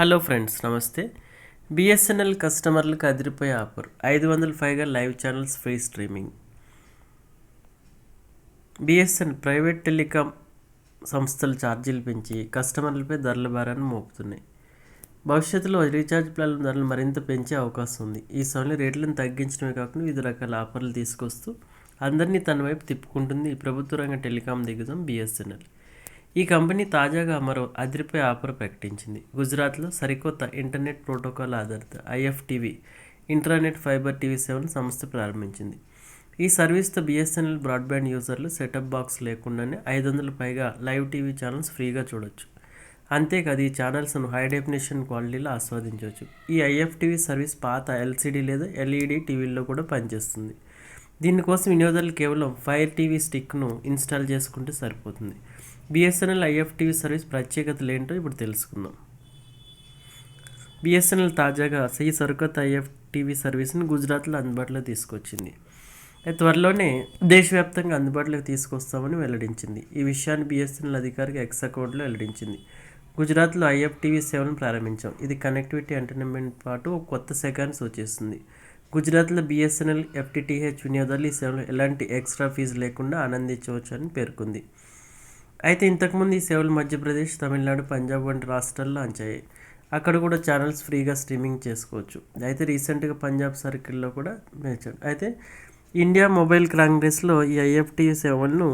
Hello friends నమస్తే. BSNL కస్టమర్లకు అదిరిపోయే ఆఫర్. ఐదు వందల పైగా live channels free streaming. BSN private telecom సంస్థలు ఛార్జీలు పెంచి కస్టమర్లపై ధరల భారాన్ని మోపుతున్నాయి. భవిష్యత్తులో రీఛార్జ్ ప్లాన్ ధరలు మరింత పెంచే అవకాశం ఉంది. ఈ సమయంలో రేట్లను తగ్గించడమే కాకుండా వివిధ రకాల ఆఫర్లు తీసుకొస్తూ అందరినీ తన వైపు తిప్పుకుంటుంది ఈ ప్రభుత్వ రంగ టెలికాం దిగ్గజం బిఎస్ఎన్ఎల్ ఈ కంపెనీ తాజాగా మరో అదిరిపై ఆఫర్ ప్రకటించింది. గుజరాత్లో సరికొత్త ఇంటర్నెట్ ప్రోటోకాల్ ఆధారిత ఐఎఫ్టీవీ ఇంటర్నెట్ ఫైబర్ టీవీ సేవను సంస్థ ప్రారంభించింది. ఈ సర్వీస్తో బిఎస్ఎన్ఎల్ బ్రాడ్బ్యాండ్ యూజర్లు సెటప్ బాక్స్ లేకుండానే ఐదు వందల పైగా లైవ్ టీవీ ఛానల్స్ ఫ్రీగా చూడొచ్చు. అంతేకాదు ఈ ఛానల్స్ను హై డెఫినేషన్ క్వాలిటీలో ఆస్వాదించవచ్చు ఈ ఐఎఫ్టీవీ సర్వీస్ పాత ఎల్సీడీ లేదా ఎల్ఈడి టీవీల్లో కూడా పనిచేస్తుంది. దీనికోసం వినియోగదారులు కేవలం ఫైర్ టీవీ స్టిక్ను ఇన్స్టాల్ చేసుకుంటే సరిపోతుంది. బిఎస్ఎన్ఎల్ ఐఎఫ్టీవీ సర్వీస్ ప్రత్యేకతలు ఏంటో ఇప్పుడు తెలుసుకుందాం. బిఎస్ఎన్ఎల్ తాజాగా ఈ సరికొత్త ఐఎఫ్టీవీ సర్వీస్ని గుజరాత్లో అందుబాటులో తీసుకొచ్చింది. అయితే త్వరలోనే దేశవ్యాప్తంగా అందుబాటులోకి తీసుకొస్తామని వెల్లడించింది. ఈ విషయాన్ని బిఎస్ఎన్ఎల్ అధికారిక ఎక్స్ అకౌంట్లో వెల్లడించింది. గుజరాత్లో ఐఎఫ్టీవీ సేవను ప్రారంభించాం. ఇది కనెక్టివిటీ ఎంటర్టైన్మెంట్ పాటు ఒక కొత్త శాఖను సూచిస్తుంది. గుజరాత్లో బిఎస్ఎన్ఎల్ ఎఫ్టీటీహెచ్ వినియోగదారులు ఈ సేవలు ఎలాంటి ఎక్స్ట్రా ఫీజు లేకుండా ఆనందించవచ్చు అని పేర్కొంది. అయితే ఇంతకుముందు ఈ సేవలు మధ్యప్రదేశ్ తమిళనాడు పంజాబ్ వంటి రాష్ట్రాల్లో అంచాయి అక్కడ కూడా ఛానల్స్ ఫ్రీగా స్ట్రీమింగ్ చేసుకోవచ్చు. అయితే రీసెంట్గా పంజాబ్ సర్కిల్లో కూడా వేచాడు అయితే ఇండియా మొబైల్ కాంగ్రెస్లో ఈ ఐఎఫ్టీ సేవలను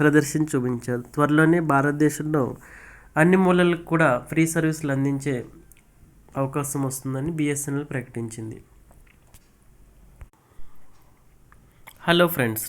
ప్రదర్శించి చూపించారు. త్వరలోనే భారతదేశంలో అన్ని మూలలకు కూడా ఫ్రీ సర్వీసులు అందించే అవకాశం వస్తుందని బిఎస్ఎన్ఎల్ ప్రకటించింది. Hello friends